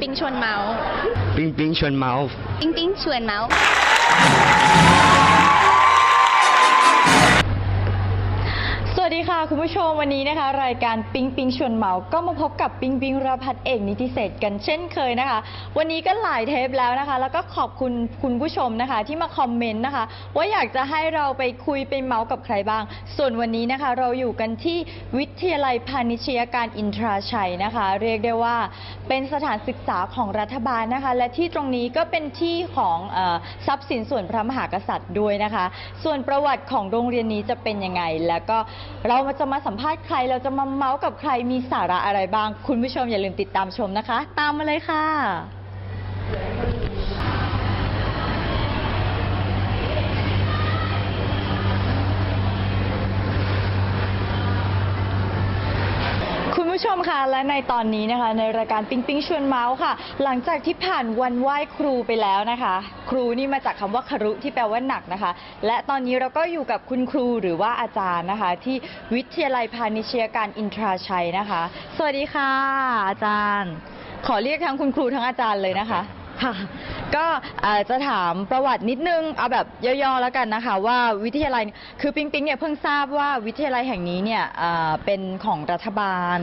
ปิงชวนเมาส์ปิ๊งปิ๊งชวนเมาส์ปิงปิงชวนเมาส์สวัสดีค่ะ คุณผู้ชมวันนี้นะคะ รายการปิ๊งปิ๊งชวนเมา ก็มาพบกับปิ๊งปิ๊งราพัฒน์เอกนิติเศษกันเช่นเคยนะคะ วันนี้ก็หลายเทปแล้วนะคะ แล้วก็ขอบคุณคุณผู้ชมนะคะ ที่มาคอมเมนต์นะคะ ว่าอยากจะให้เราไปคุยไปเมาส์กับใครบ้าง ส่วนวันนี้นะคะ เราอยู่กันที่วิทยาลัยพาณิชยการอินทราชัยนะคะ เรียกได้ว่าเป็นสถานศึกษาของรัฐบาลนะคะ และที่ตรงนี้ก็เป็นที่ของอทรัพย์สินส่วนพระมหากษัตริย์ด้วยนะคะ ส่วนประวัติของโรงเรียนนี้จะเป็นยังไงแล้วก็เรามาจะมาสัมภาษณ์ใคร เราจะมาเมาส์กับใครมีสาระอะไรบ้าง คุณผู้ชมอย่าลืมติดตามชมนะคะ ตามมาเลยค่ะ คุณ ผู้ชมคะและในตอนนี้นะคะ ในรายการปิ๊งปิ๊งชวนเมาส์ค่ะ หลังจากที่ผ่านวันไหว้ครูไปแล้วนะคะ ครูนี่มาจากคำว่าครุที่แปลว่าหนักนะคะ และตอนนี้เราก็อยู่กับคุณครูหรือว่าอาจารย์นะคะ ที่วิทยาลัยพาณิชยการอินทราชัยนะคะ สวัสดีค่ะ อาจารย์ ขอเรียกทั้งคุณครูทั้งอาจารย์เลยนะคะ ค่ะ ก็เอ่อจะถามประวัตินิดนึง เอาแบบย่อๆแล้วกันนะคะ ว่าวิทยาลัยคือปิ๊งปิ๊งเนี่ยเพิ่งทราบว่าวิทยาลัยแห่งนี้เนี่ยเอ่อเป็นของรัฐบาล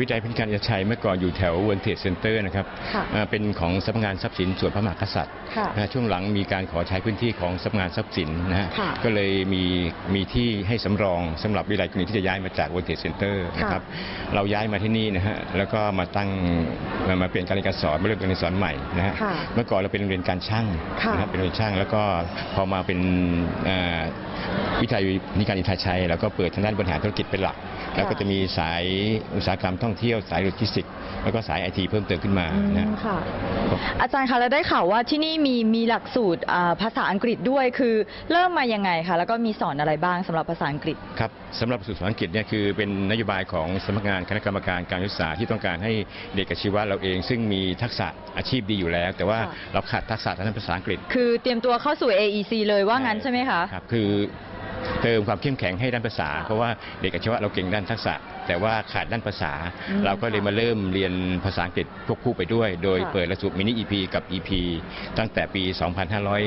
วิจัยพิการยชัยเมื่อก่อนอยู่แถวเวิร์นเทจเซ็นเตอร์นะครับค่ะอ่าเป็นของสำนักงานทรัพย์สินส่วนพระมหากษัตริย์ค่ะนะช่วงหลังมีการขอใช้พื้นที่ของสำนักงานทรัพย์สินนะฮะค่ะก็เลยมีมีที่ให้สำรองสำหรับวิทยาลัยคนนี้ที่จะย้ายมาจากเวิร์นเทจเซ็นเตอร์นะครับเราย้ายมาที่นี่นะฮะแล้วก็มาตั้งมามาเปลี่ยนการเรียนการสอนมาเริ่มการเรียนการสอนใหม่นะฮะค่ะเมื่อก่อนเราเป็นโรงเรียนการช่างค่ะนะครับเป็นโรงเรียนช่างแล้วก็พอมาเป็นอ่าวิทยาลัยนิการอินทราชัยแล้วก็เปิดทางด้านบริหารธุรกิจเป็นหลัก แล้วก็จะมีสายอุตสาหกรรมท่องเที่ยวสายโลจิสติกส์แล้วก็สายไอทีเพิ่มเติมขึ้นมาอืมนะค่ะ อาจารย์คะแล้วได้ข่าวว่าที่นี่มีมีหลักสูตรอ่าภาษาอังกฤษด้วยคือเริ่มมายังไงคะแล้วก็มีสอนอะไรบ้างสำหรับภาษาอังกฤษ ครับสำหรับสูตรสอนอังกฤษเนี่ยคือเป็นนโยบายของสำนักงานคณะกรรมการการศึกษาที่ต้องการให้เด็กอาชีวะเราเอง ซึ่งมีทักษะอาชีพดีอยู่แล้ว แต่ว่าค่ะ เราขาดทักษะทางด้านภาษาอังกฤษ คือเตรียมตัวเข้าสู่ AEC เลยว่างั้นใช่ไหมคะครับคือเติมความเข้มแข็งให้ด้านภาษา เพราะว่าเด็กอาชีวะเราเก่งด้านทักษะแต่ว่าขาดด้านภาษาอืมเราก็เลยมาเริ่มเรียนภาษาอังกฤษควบคู่ไปด้วย โดยค่ะเปิดหลักสูตรมินิ EP กับ EP ตั้งแต่ปี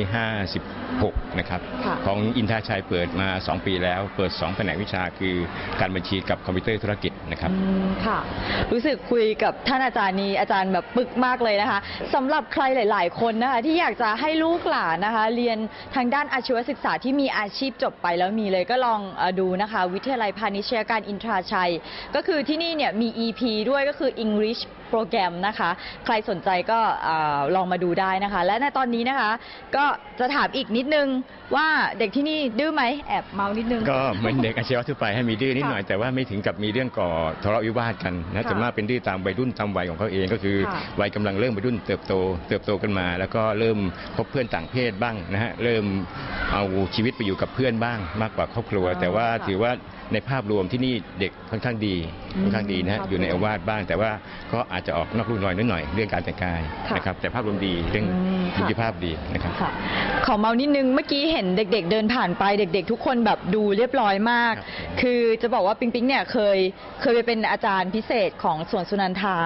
2556 นะครับค่ะของอินทราชัยเปิดมา 2 ปีแล้ว เปิด 2 แผนกวิชาคือการบัญชีกับคอมพิวเตอร์ธุรกิจนะครับอืมค่ะ รู้สึกคุยกับท่านอาจารย์นี้อาจารย์แบบปึกมากเลยนะคะสำหรับใครหลาย ๆ คนนะคะที่อยากจะให้ลูกหลานนะคะ เรียนทางด้านอาชีวศึกษาที่มีอาชีพจบไปแล้วมีเลยก็ลองเอ่อดูนะคะ วิทยาลัยพาณิชยการอินทราชัยก็คือที่นี่เนี่ยมี EP ด้วยก็คือ English รแกรมนะคะ ใครสนใจก็เอ่อลองมาดูได้นะคะ และในตอนนี้นะคะ ก็จะถามอีกนิดนึงว่าเด็กที่นี่ดื้อไหมแอบเมานิดนึง ก็เหมือนเด็กอาชีวะทั่วไปให้มีดื้อนิดหน่อย ค่ะแต่ว่าไม่ถึงกับมีเรื่องก่อทะเลาะวิวาทกันนะค่ะส่วนมากเป็นดื้อตามวัยรุ่นตามวัยของเขาเองก็คือค่ะวัยกำลังเริ่มวัยรุ่นเติบโต เติบโตกันมา แล้วก็เริ่มพบเพื่อนต่างเพศบ้างนะฮะเริ่มเอาชีวิตไปอยู่กับเพื่อนบ้างมากกว่าครอบครัว อ๋อแต่ว่าค่ะถือว่าในภาพรวมที่นี่เด็กค่อนข้างดีอืมค่อนข้างดีนะฮะครับอยู่ในอาวาสบ้าง แต่ว่าก็อาจจะออกนอกลู่นอยนิดหน่อยเรื่องการแต่งกายค่ะนะครับแต่ภาพรวมดีเรื่องอืมค่ะสุขภาพดีนะครับค่ะขอเมานิดนึงเมื่อกี้เห็นเด็ก ๆ เดินผ่านไปเด็ก ๆ ทุกคนแบบดูเรียบร้อยมากครับคือจะบอกว่าปิงปิงเนี่ยเคยเคยไปเป็นอาจารย์พิเศษของสวนสุนันทา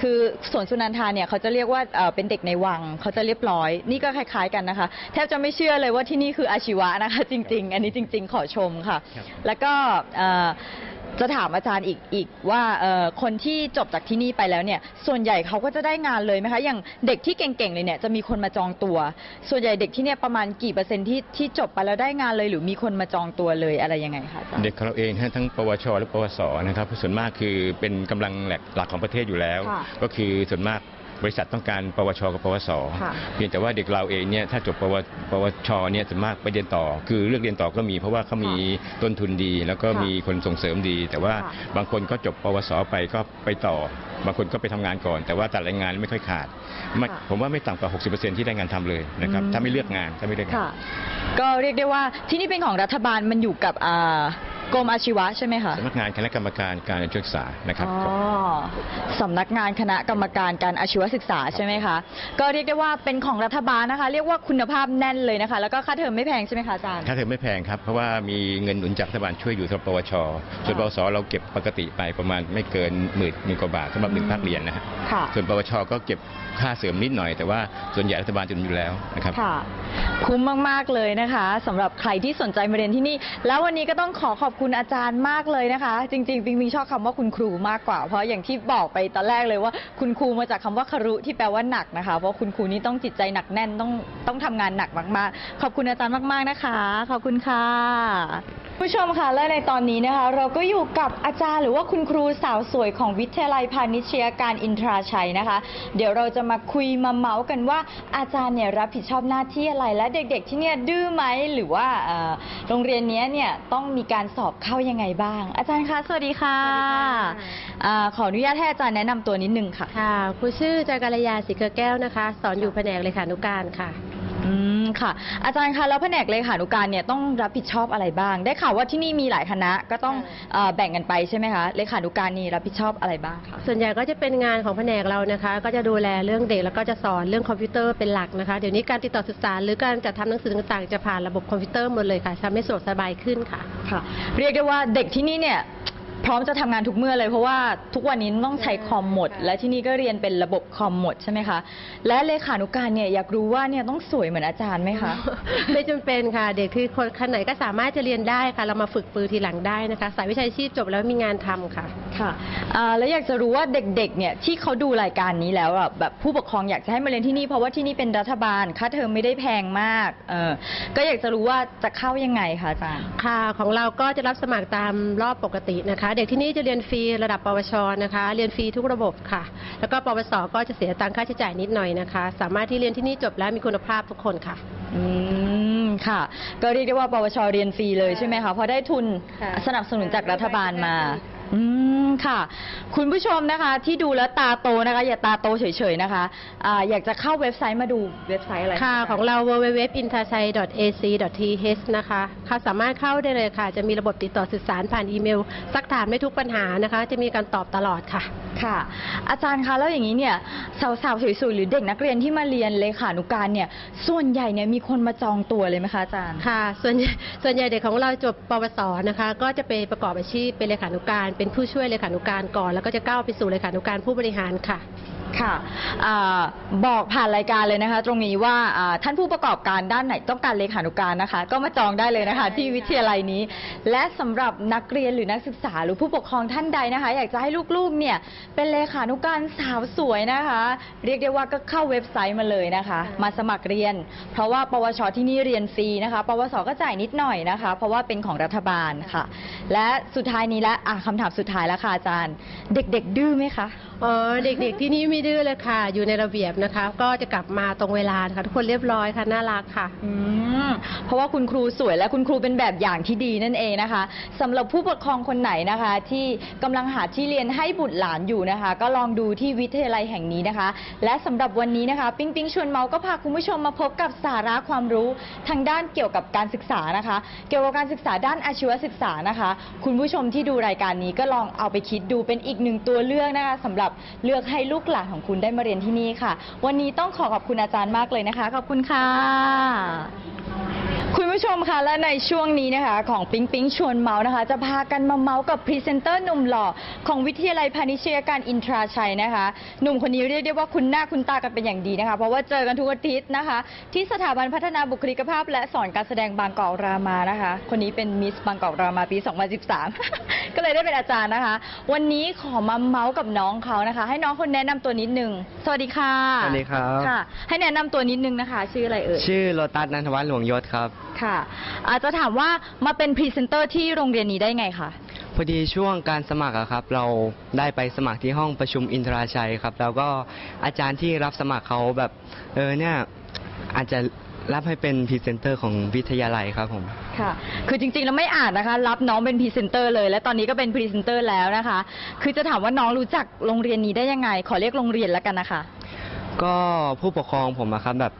คือสวนสุนันทาเนี่ยเขาจะเรียกว่าเอ่อเป็นเด็กในวังเขาจะเรียบร้อย นี่ก็คล้ายๆกันนะคะแทบจะไม่เชื่อเลยว่าที่นี่คืออาชีวะนะคะ จริง ๆ อันนี้จริง ๆ ขอชมค่ะครับแล้วก็เอ่อ จะถามอาจารย์อีกอีกว่าเอ่อคนที่จบจากที่นี่ไปแล้วเนี่ย ส่วนใหญ่เขาก็จะได้งานเลยไหมคะอย่างเด็กที่เก่งๆเลยเนี่ยจะมีคนมาจองตัว ส่วนใหญ่เด็กที่เนี่ยประมาณกี่เปอร์เซ็นต์ที่ที่จบไปแล้วได้งานเลย หรือมีคนมาจองตัวเลยอะไรยังไงคะอาจารย์ เด็กของเราเองฮะทั้งปวช และปวสนะครับส่วนมากคือเป็นกำลังแหลกหลักของประเทศอยู่แล้ว ค่ะ ก็คือส่วนมาก บริษัทต้องการปวชกับปวสค่ะเพียงแต่ว่าเด็กเราเองเนี่ยถ้าจบปวปวชเนี่ยส่วนมากไปเรียนต่อ คือเลือกเรียนต่อก็มี เพราะว่าเขามีต้นทุนดี แล้วก็ค่ะมีคนส่งเสริมดี แต่ว่าค่ะบางคนก็จบปวสไปก็ไปต่อบางคนก็ไปทำงานก่อน แต่ว่าแต่ละงานไม่ค่อยขาดไม่ค่ะผมว่าไม่ต่ำกว่า 60%ที่ได้งานทำเลยนะครับอืมถ้าไม่เลือกงานถ้าไม่เลือกงานค่ะก็เรียกได้ว่าที่นี่เป็นของรัฐบาลมันอยู่กับอ่า กรมอาชีวะใช่ไหมคะสำนักงานคณะกรรมการการศึกษานะครับอ๋อสำนักงานคณะกรรมการการอาชีวศึกษาใช่ไหมคะก็เรียกได้ว่าเป็นของรัฐบาลนะคะ เรียกว่าคุณภาพแน่นเลยนะคะ แล้วก็ค่าเทอมไม่แพงใช่ไหมคะอาจารย์ค่าเทอมไม่แพงครับเพราะว่ามีเงินหนุนจากรัฐบาลช่วยอยู่สำหรับปวชส่วนปวสเราเก็บปกติไปประมาณไม่เกินหมื่นหมื่นกว่าบาทสำหรับหนึ่งภาคเรียนนะฮะค่ะ ส่วนปวชก็เก็บค่าเสริมนิดหน่อย แต่ว่าส่วนใหญ่รัฐบาลจะหนุนอยู่แล้วนะครับ ค่ะ คุ้มมาก ๆ เลยนะคะสำหรับใครที่สนใจมาเรียนที่นี่ แล้ววันนี้ก็ต้องขอขอบคุณอาจารย์มากเลยนะคะ จริงๆปิงปิงชอบคำว่าคุณครูมากกว่า เพราะอย่างที่บอกไปตอนแรกเลยว่า คุณครูมาจากคำว่าคารุที่แปลว่าหนักนะคะ เพราะคุณครูนี่ต้องจิตใจหนักแน่นต้องต้องทำงานหนักมากๆ ขอบคุณอาจารย์มากๆนะคะ ขอบคุณค่ะ ผู้ชมค่ะและในตอนนี้นะคะ เราก็อยู่กับอาจารย์หรือว่าคุณครูสาวสวยของวิทยาลัยพาณิชยการอินทราชัยนะคะ เดี๋ยวเราจะมาคุยมาเมาส์กันว่าอาจารย์เนี่ยรับผิดชอบหน้าที่อะไรและเด็กๆ ที่เนี่ยดื้อไหมหรือว่าเอ่อโรงเรียนเนี้ยเนี่ยต้องมีการสอบเข้ายังไงบ้าง อาจารย์คะสวัสดีค่ะสวัสดีค่ะ อ่าขออนุญาตให้อาจารย์แนะนำตัวนิดนึงค่ะ ค่ะครูชื่อจากรยาศรีเกลือแก้วนะคะ สอนอยู่แผนกเลขานุการค่ะ อืมค่ะ อาจารย์คะแล้วแผนกเลขานุการเนี่ยต้องรับผิดชอบอะไรบ้าง ได้ข่าวว่าที่นี่มีหลายคณะก็ต้องค่ะเอ่อแบ่งกันไปใช่ไหมคะเลขานุการนี่รับผิดชอบอะไรบ้างคะส่วนใหญ่ก็จะเป็นงานของแผนกเรานะคะ ก็จะดูแลเรื่องเด็กแล้วก็จะสอนเรื่องคอมพิวเตอร์เป็นหลักนะคะ เดี๋ยวนี้การติดต่อสื่อสารหรือการจัดทำหนังสือต่างๆ จะผ่านระบบคอมพิวเตอร์หมดเลยค่ะทำให้สะดวกสบายขึ้นค่ะ ค่ะ เรียกได้ว่าเด็กที่นี่เนี่ย พร้อมจะทำงานทุกเมื่อเลยเพราะว่าทุกวันนี้ต้องใช้คอมหมดค่ะและที่นี่ก็เรียนเป็นระบบคอมหมดใช่ไหมคะ และเลขานุการเนี่ยอยากรู้ว่าเนี่ยต้องสวยเหมือนอาจารย์ไหมคะ ไม่จำเป็นค่ะ เด็กคือคนคนไหนก็สามารถจะเรียนได้ค่ะ เรามาฝึกปือทีหลังได้นะคะ สายวิชาชีพจบแล้วมีงานทำค่ะ ค่ะอ่าแล้วอยากจะรู้ว่าเด็กๆเนี่ยที่เขาดูรายการนี้แล้วอะแบบผู้ปกครองอยากจะให้มาเรียนที่นี่เพราะว่าที่นี่เป็นรัฐบาลค่าเทอมไม่ได้แพงมากเออก็อยากจะรู้ว่าจะเข้ายังไงคะอาจารย์ ค่ะของเราก็จะรับสมัครตามรอบปกตินะคะเด็กที่นี่จะเรียนฟรีระดับปวชนะคะ เรียนฟรีทุกระบบค่ะ แล้วก็ปวสก็จะเสียตังค่าใช้จ่ายนิดหน่อยนะคะ สามารถที่เรียนที่นี่จบแล้วมีคุณภาพทุกคนค่ะ อืมค่ะ ก็เรียกได้ว่าปวชเรียนฟรีเลยใช่ไหมคะเพราะได้ทุนค่ะ สนับสนุนจากรัฐบาลมา อืม ค่ะ คุณผู้ชมนะคะ ที่ดูแล้วตาโตนะคะ อย่าตาโตเฉยๆนะคะอ่าอยากจะเข้าเว็บไซต์มาดูเว็บไซต์อะไรค่ะ ของเรา www.intachai.ac.th นะคะค่ะสามารถเข้าได้เลยค่ะ จะมีระบบติดต่อสื่อสารผ่านอีเมล ซักถามได้ทุกปัญหานะคะ จะมีการตอบตลอดค่ะ ค่ะ อาจารย์คะแล้วอย่างนี้เนี่ยสาวๆสวยๆหรือเด็กนักเรียนที่มาเรียนเลขานุการเนี่ย ส่วนใหญ่เนี่ยมีคนมาจองตัวเลยไหมคะอาจารย์ ค่ะ ส่วนใหญ่ส่วนใหญ่เด็กของเราจบปวสนะคะ ก็จะไปประกอบอาชีพเป็นเลขานุการ เป็นผู้ช่วยเลขาขานุการก่อน แล้วก็จะก้าวไปสู่เลขานุการผู้บริหารค่ะ ค่ะอาบอกผ่านรายการเลยนะคะ ตรงนี้ว่าอ่าท่านผู้ประกอบการด้านไหนต้องการเลขานุการนะคะ ก็มาจองได้เลยนะคะได้ที่วิทยาลัยนี้ และสำหรับนักเรียนหรือนักศึกษาหรือผู้ปกครองท่านใดนะคะ อยากจะให้ลูกๆเนี่ยเป็นเลขานุการสาวสวยนะคะ เรียกได้ว่าก็เข้าเว็บไซต์มาเลยนะคะ มาสมัครเรียน เพราะว่าปวชที่นี่เรียนฟรีนะคะ ปวสก็จ่ายนิดหน่อยนะคะ เพราะว่าเป็นของรัฐบาลค่ะ และสุดท้ายนี้และอะคำถามสุดท้ายแล้วค่ะอาจารย์ เด็ก ๆ ดื้อไหมคะอ๋อเด็กๆที่นี่ไม่ดื้อเลยค่ะ อยู่ในระเบียบนะคะ ก็จะกลับมาตรงเวลานะคะทุกคนเรียบร้อยค่ะ น่ารักค่ะ อืมเพราะว่าคุณครูสวยและคุณครูเป็นแบบอย่างที่ดีนั่นเองนะคะสำหรับผู้ปกครองคนไหนนะคะ ที่กำลังหาที่เรียนให้บุตรหลานอยู่นะคะ ก็ลองดูที่วิทยาลัยแห่งนี้นะคะ และสำหรับวันนี้นะคะ ปิ๊งปิ๊งชวนเมาก็พาคุณผู้ชมมาพบกับสาระความรู้ทางด้านเกี่ยวกับการศึกษานะคะ เกี่ยวกับการศึกษาด้านอาชีวศึกษานะคะ คุณผู้ชมที่ดูรายการนี้ก็ลองเอาไปคิดดูเป็นอีกหนึ่งตัวเลือกนะคะสำหรับเลือกให้ลูกหลานของคุณได้มาเรียนที่นี่ค่ะ วันนี้ต้องขอขอบคุณอาจารย์มากเลยนะคะ ขอบคุณค่ะคุณ ผู้ชมคะและในช่วงนี้นะคะ ของปิ๊งปิ๊งชวนเมาส์นะคะ จะพากันมาเมาส์กับพรีเซนเตอร์หนุ่มหล่อของวิทยาลัยพาณิชยการอินทราชัยนะคะ หนุ่มคนนี้เรียกได้ว่าคุณหน้าคุณตากันเป็นอย่างดีนะคะ เพราะว่าเจอกันทุกอาทิตย์นะคะ ที่สถาบันพัฒนาบุคลิกภาพ และสอนการแสดงบางกอกรามานะคะ คนนี้เป็นมิสบางกอกรามาปี 2013 ก็เลยได้เป็นอาจารย์นะคะ วันนี้ขอมาเมาส์กับน้องเขานะคะ ให้น้องคนแนะนำตัวนิดนึงสวัสดีค่ะสวัสดีครับค่ะ ให้แนะนำตัวนิดนึงนะคะ ชื่ออะไรเอ่ยชื่อโลตัสนันทวัฒน์หลวงยศครับค่ะอาจจะถามว่ามาเป็นพรีเซนเตอร์ที่โรงเรียนนี้ได้ไงคะ พอดีช่วงการสมัครอะครับ เราได้ไปสมัครที่ห้องประชุมอินทราชัยครับ แล้วก็อาจารย์ที่รับสมัครเขาแบบ เออเนี่ยอาจจะรับให้เป็นพรีเซนเตอร์ของวิทยาลัยครับผม ค่ะ คือจริงๆแล้วไม่อ่านนะคะ รับน้องเป็นพรีเซนเตอร์เลย และตอนนี้ก็เป็นพรีเซนเตอร์แล้วนะคะ คือจะถามว่าน้องรู้จักโรงเรียนนี้ได้ยังไง ขอเรียกโรงเรียนแล้วกันนะคะ ก็ผู้ปกครองผมอะครับแบบ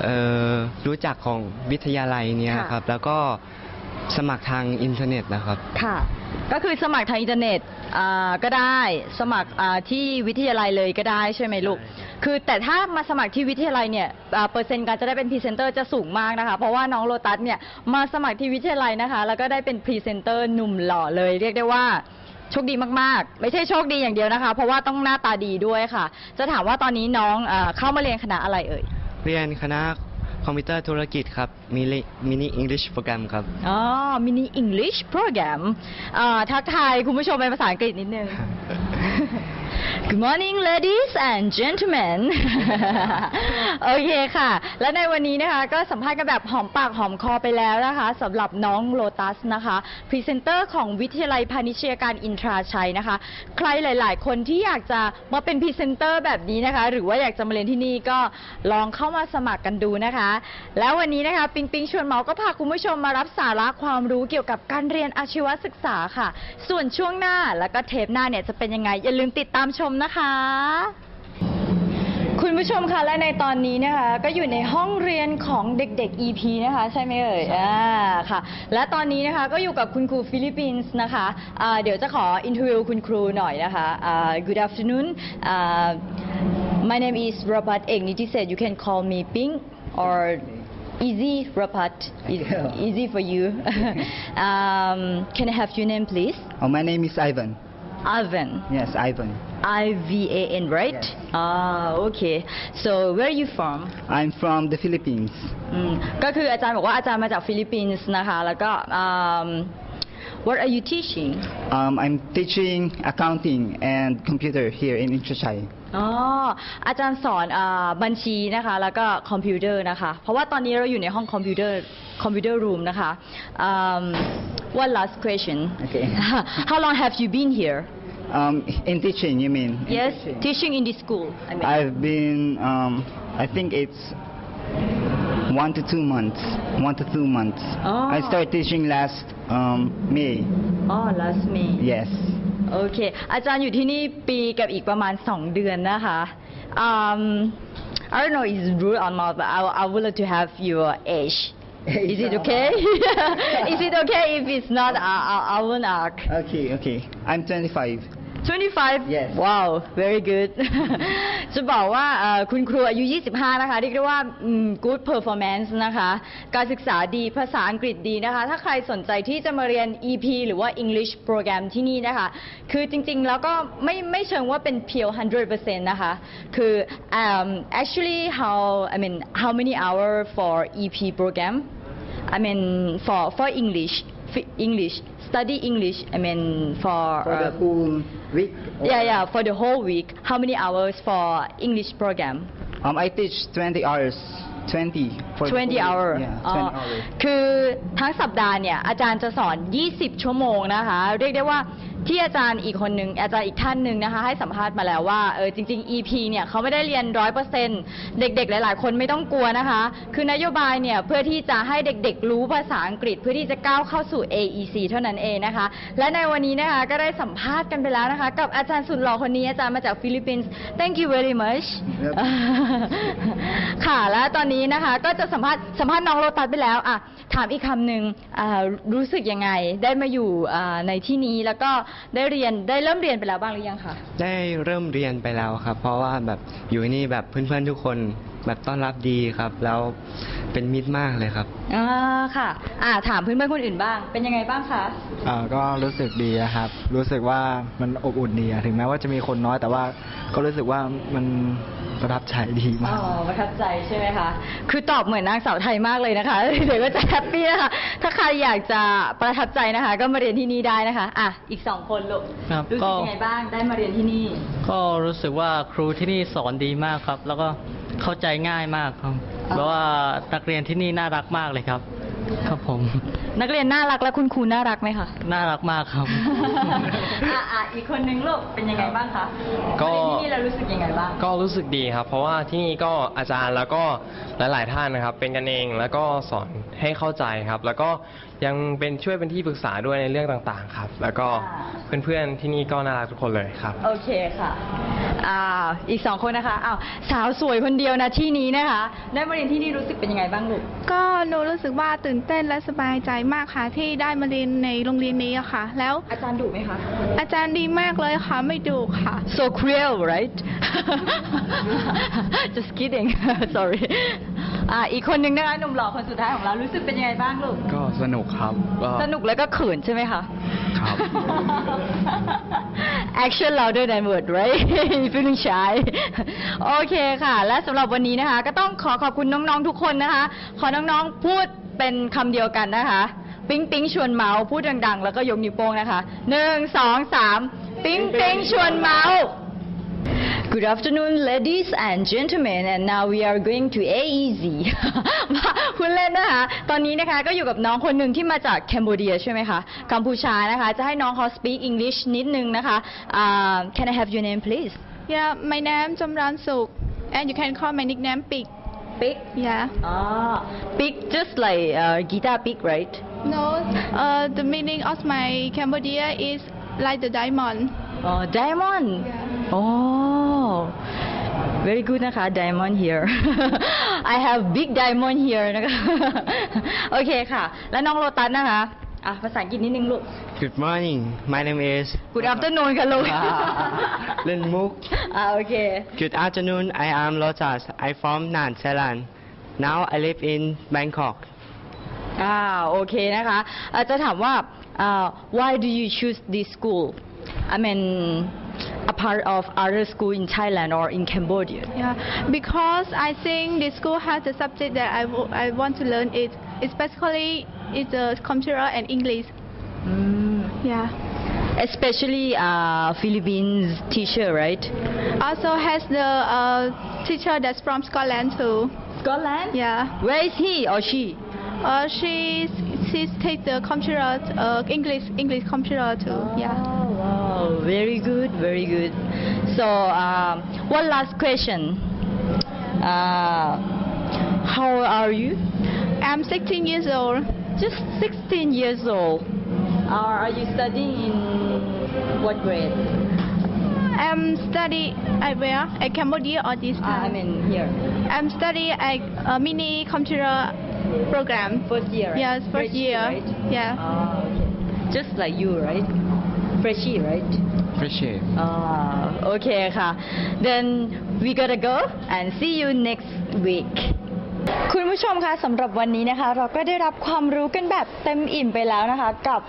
เออรู้จักของวิทยาลัยเนี่ยค่ะ ครับ แล้วก็สมัครทางอินเทอร์เน็ตนะครับ ค่ะ ก็คือสมัครทางอินเทอร์เน็ตอ่าก็ได้สมัครอ่าที่วิทยาลัยเลยก็ได้ใช่ไหมลูกคือแต่ถ้ามาสมัครที่วิทยาลัยเนี่ยอ่าเปอร์เซ็นต์การจะได้เป็นพรีเซนเตอร์จะสูงมากนะคะ เพราะว่าน้องโลตัสเนี่ยมาสมัครที่วิทยาลัยนะคะ แล้วก็ได้เป็นพรีเซนเตอร์หนุ่มหล่อเลย เรียกได้ว่าโชคดีมากๆ ไม่ใช่โชคดีอย่างเดียวนะคะ เพราะว่าต้องหน้าตาดีด้วยค่ะ จะถามว่าตอนนี้น้องอาเข้ามาเรียนคณะอะไรเอ่ย เรียนคณะ คอมพิวเตอร์ธุรกิจครับมินิมินิอังกฤษโปรแกรมครับอ๋อมินิ English Program อ่าทักทายคุณผู้ชมเป็นภาษาอังกฤษนิดนึง Good morning ladies and gentlemen โอเคค่ะ และในวันนี้นะคะก็สัมภาษณ์กันแบบหอมปากหอมคอไปแล้วนะคะสำหรับน้องโลตัสนะคะพรีเซนเตอร์ของวิทยาลัยพาณิชยการอินทราชัยนะคะ ใครหลาย ๆ คนที่อยากจะมาเป็นพรีเซนเตอร์แบบนี้นะคะ หรือว่าอยากจะมาเรียนที่นี่ก็ลองเข้ามาสมัครกันดูนะคะแล้ววันนี้นะคะปิงปิงชวนเมาก็พาคุณผู้ชมมารับสาระความรู้เกี่ยวกับการเรียนอาชีวศึกษาค่ะ ส่วนช่วงหน้าแล้วก็เทปหน้าเนี่ยจะเป็นยังไงอย่าลืมติดตามชมนะคะ คุณผู้ชมคะและในตอนนี้นะคะ ก็อยู่ในห้องเรียนของเด็กๆ EP นะคะ ใช่ไหมเอ่ยอ่าค่ะ และตอนนี้นะคะก็อยู่กับคุณครูฟิลิปปินส์นะคะอ่าเดี๋ยวจะขออินเทอร์วิวคุณครูหน่อยนะคะอ่า Good afternoon อ่า My name is Rapat Eng Nitiset you can call me Ping or Easy Rapat Is- easy for you um, Can I have your name please Oh, my name is Ivan. Ivan Yes, Ivan. I V A N right Yes. Ah okay so where are you from I'm from the Philippines. อืมก็คืออาจารย์บอกว่าอาจารย์มาจากฟิลิปปินส์นะคะ แล้วก็อืม What are you teaching Um, I'm teaching accounting and computer here in Intrachay. อ๋อ อาจารย์สอนอาบัญชีนะคะ แล้วก็คอมพิวเตอร์นะคะ เพราะว่าตอนนี้เราอยู่ในห้องคอมพิวเตอร์คอมพิวเตอร์รูมนะคะอืม One last question Okay. How long have you been here Um, in teaching, you mean? In Yes teaching. teaching in this school I mean I've been, um, I think it's one to two months. One to two months. Oh. I started teaching last um, May. อ๋อ last May Yes. โอเค อาจารย์อยู่ที่นี่ปีกับอีกประมาณ 2 เดือนนะคะ um, I don't know is rude or not but I, I would like to have your age is it okay is it okay if it's not I, I, I won't ask Okay, okay. I'm 25. 25 Yes. wow very good จะบอกว่าเอ่อคุณครูอายุ 25 นะคะเรียกได้ว่าอืม good performance นะคะ การศึกษาดีภาษาอังกฤษดีนะคะ ถ้าใครสนใจที่จะมาเรียน EP หรือว่า English program ที่นี่นะคะ คือจริงๆ แล้วก็ไม่ไม่เชิงว่าเป็นเพียว 100%นะคะ คือ um, actually how I mean how many hour for EP program I mean for for English English study English I mean for For the uh, whole week? or- Yeah, yeah, for the whole week. How many hours for English program? Um, I teach 20 hours. 20 for the 20 whole week. hour Yeah, อ๋อ20 hours. คือทั้งสัปดาห์เนี่ยอาจารย์จะสอน 20 ชั่วโมงนะคะ เรียกได้ว่า ที่อาจารย์อีกคนหนึ่งอาจารย์อีกท่านหนึ่งนะคะ ให้สัมภาษณ์มาแล้วว่าเออจริง ๆ EP เนี่ยเขาไม่ได้เรียนร้อยเปอร์เซ็นต์เด็ก ๆ หลาย ๆ คนไม่ต้องกลัวนะคะ คือนโยบายเนี่ยเพื่อที่จะให้เด็ก ๆ รู้ภาษาอังกฤษ เพื่อที่จะก้าวเข้าสู่ AEC เท่านั้นเองนะคะ และในวันนี้นะคะก็ได้สัมภาษณ์กันไปแล้วนะคะ กับอาจารย์สุดหล่อคนนี้อาจารย์มาจากฟิลิปปินส์ thank you very much ครับค่ะและตอนนี้นะคะก็จะสัมภาษณ์สัมภาษณ์น้องโลตัสไปแล้วอะถามอีกคำหนึ่งอ่ารู้สึกยังไงได้มาอยู่อ่าในที่นี้แล้วก็ได้เรียนได้เริ่มเรียนไปแล้วบ้างหรือยังคะได้เริ่มเรียนไปแล้วครับ เพราะว่าแบบอยู่นี่แบบเพื่อนๆทุกคนแบบต้อนรับดีครับ แล้วเป็นมิตรมากเลยครับอ่าค่ะ อ่าถามเพื่อนๆคนอื่นบ้าง เป็นยังไงบ้างคะอ่าก็รู้สึกดีอะครับ รู้สึกว่ามันอบอุ่นดีอะถึงแม้ว่าจะมีคนน้อยแต่ว่า ก็รู้สึกว่ามันประทับใจดีมาอ๋กอประทับใจใช่ไหมคะ คือตอบเหมือนนางสาวไทยมากเลยนะคะ เดี๋ยวก็จะแฮปปี้นะคะ ถ้าใครอยากจะประทับใจนะคะ ก็มาเรียนที่นี่ได้นะคะ อะ อีกสองคนลูกครับรู้สึกก็ ยังไงบ้าง ได้มาเรียนที่นี่ ก็รู้สึกว่าครูที่นี่สอนดีมากครับ แล้วก็เข้าใจง่ายมากครับอ๋อเพราะว่านักเรียนที่นี่น่ารักมากเลยครับ ครับผม นักเรียนน่ารักและคุณครูน่ารักไหมคะ น่ารักมากครับ อะอะอีกคนนึงลูกเป็นยังไงบ้างคะก็ มาเรียนที่นี่แล้วรู้สึกยังไงบ้าง ก็รู้สึกดีครับ เพราะว่าที่นี่ก็อาจารย์แล้วก็หลาย ๆ ท่านนะครับ เป็นกันเองแล้วก็สอนให้เข้าใจครับ แล้วก็ยังเป็นช่วยเป็นที่ปรึกษาด้วยในเรื่องต่างๆ ครับ แล้วก็เพื่อนๆที่นี่ก็น่ารักทุกคนเลยครับ โอเคค่ะอ่าอีกสองคนนะคะอ้าวสาวสวยคนเดียวนะที่นี้นะคะ ได้มาเรียนที่นี่รู้สึกเป็นยังไงบ้างลูก ก็หนูรู้สึกว่าตื่นเต้นและสบายใจมากค่ะ ที่ได้มาเรียนในโรงเรียนนี้อะค่ะ แล้วอาจารย์ดุไหมคะ อาจารย์ดีมากเลยค่ะ ไม่ดุค่ะ so cruel right just kidding sorry อ่าอีกคนนึงนะคะหนุ่มหล่อคนสุดท้ายของเรารู้สึกเป็นยังไงบ้างลูก ก็สนุกครับก็สนุกแล้วก็เขินใช่ไหมคะ ครับ action louder than word right feeling shy โอเคค่ะ และสำหรับวันนี้นะคะ ก็ต้องขอขอบคุณน้อง ๆ ทุกคนนะคะ ขอน้อง ๆ พูด เป็นคำเดียวกันนะคะ ปิ๊งปิ๊งชวนเมาส์พูดดังๆ แล้วก็ยกนิ้วโป้งนะคะหนึ่งสองสามปิ๊งปิ๊งชวนเมาส์ Good afternoon, ladies and gentlemen, and now we are going to AEZ คุณเล่นนะคะ ตอนนี้นะคะก็อยู่กับน้องคนหนึ่งที่มาจากแคนเบเดียใช่ไหมคะ กัมพูชานะคะ จะให้น้องเขา speak English นิดนึงนะคะอ่า Can I have your name please Yeah my name จำรันสุข and you can call my nickname Pig Big Yeah อ่า Big just like uh, guitar big right No uh, the meaning of my Cambodia is like the diamond Oh, diamond. Oh, very good นะคะ diamond here. I have big diamond here นะคะ โอเคค่ะ แล้วน้องโลตัสนะคะ อ่ะ ภาษาอังกฤษนิดนึงลูก Good morning my name is Good afternoon ค่ะลูก เล่นมุก อ่าโอเค Good afternoon I am Lotus I from Nan Thailand now I live in Bangkok อ่าโอเคนะคะอาจจะถามว่าอ่า why do you choose this school I mean a part of other school in Thailand or in Cambodia? Yeah because I think the school has a subject that I, w- I want to learn it especially it's the computer and English. อืม Yeah. Especially uh, Philippines teacher right? Also has the uh, teacher that's from Scotland too. Scotland? Yeah. where is he or she Uh, she she takes the computer uh, English English computer too. Yeah. Oh, wow. Very good, very good. So, um, one last question. Uh, how old are you? I'm 16 years old. Just 16 years old. Or are you studying in what grade? I'm study at where? At Cambodia or this Uh, I time? mean here. I'm study at a mini computer program. First year, right? Yes, first year. Right? Yeah. Uh, okay. Just like you, right? Freshie, right? Freshie. Ah, uh, okay. Then we gotta go and see you next week. คุณผู้ชมคะสำหรับวันนี้นะคะ เราก็ได้รับความรู้กันแบบเต็มอิ่มไปแล้วนะคะ กับ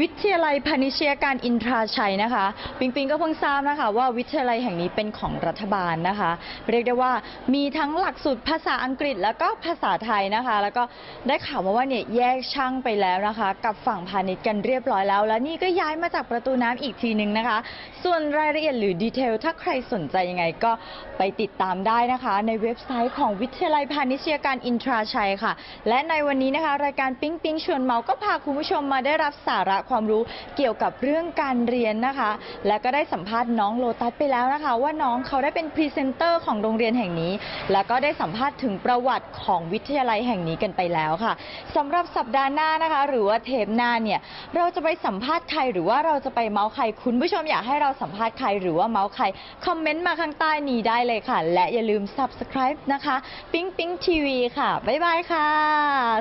วิทยาลัยพาณิชยการอินทราชัยนะคะ ปิงปิงก็เพิ่งทราบนะคะ ว่าวิทยาลัยแห่งนี้เป็นของรัฐบาลนะคะ เรียกได้ว่ามีทั้งหลักสูตรภาษาอังกฤษแล้วก็ภาษาไทยนะคะ แล้วก็ได้ข่าวมาว่าเนี่ยแยกช่างไปแล้วนะคะ กับฝั่งพาณิชย์กันเรียบร้อยแล้ว และนี่ก็ย้ายมาจากประตูน้ำอีกทีหนึ่งนะคะ ส่วนรายละเอียดหรือดีเทลถ้าใครสนใจยังไงก็ไปติดตามได้นะคะ ในเว็บไซต์ของวิทยาลัยพาณิชยการอินทราชัยค่ะ และในวันนี้นะคะ รายการปิ๊งปิ๊งชวนเมา ก็พาคุณผู้ชมมาได้รับสาระความรู้เกี่ยวกับเรื่องการเรียนนะคะ และก็ได้สัมภาษณ์น้องโลตัสไปแล้วนะคะ ว่าน้องเขาได้เป็นพรีเซนเตอร์ของโรงเรียนแห่งนี้ แล้วก็ได้สัมภาษณ์ถึงประวัติของวิทยาลัยแห่งนี้กันไปแล้วค่ะสำหรับสัปดาห์หน้านะคะ หรือว่าเทปหน้าเนี่ยเราจะไปสัมภาษณ์ใครหรือว่าเราจะไปเมาส์ใครคุณผู้ชมอยากให้เราสัมภาษณ์ใครหรือว่าเมาส์ใครคอมเมนต์มาข้างใต้นี้ได้เลยค่ะ และอย่าลืม subscribe นะคะปิ๊งปิ๊งทีวีค่ะ บ๊ายบายค่ะ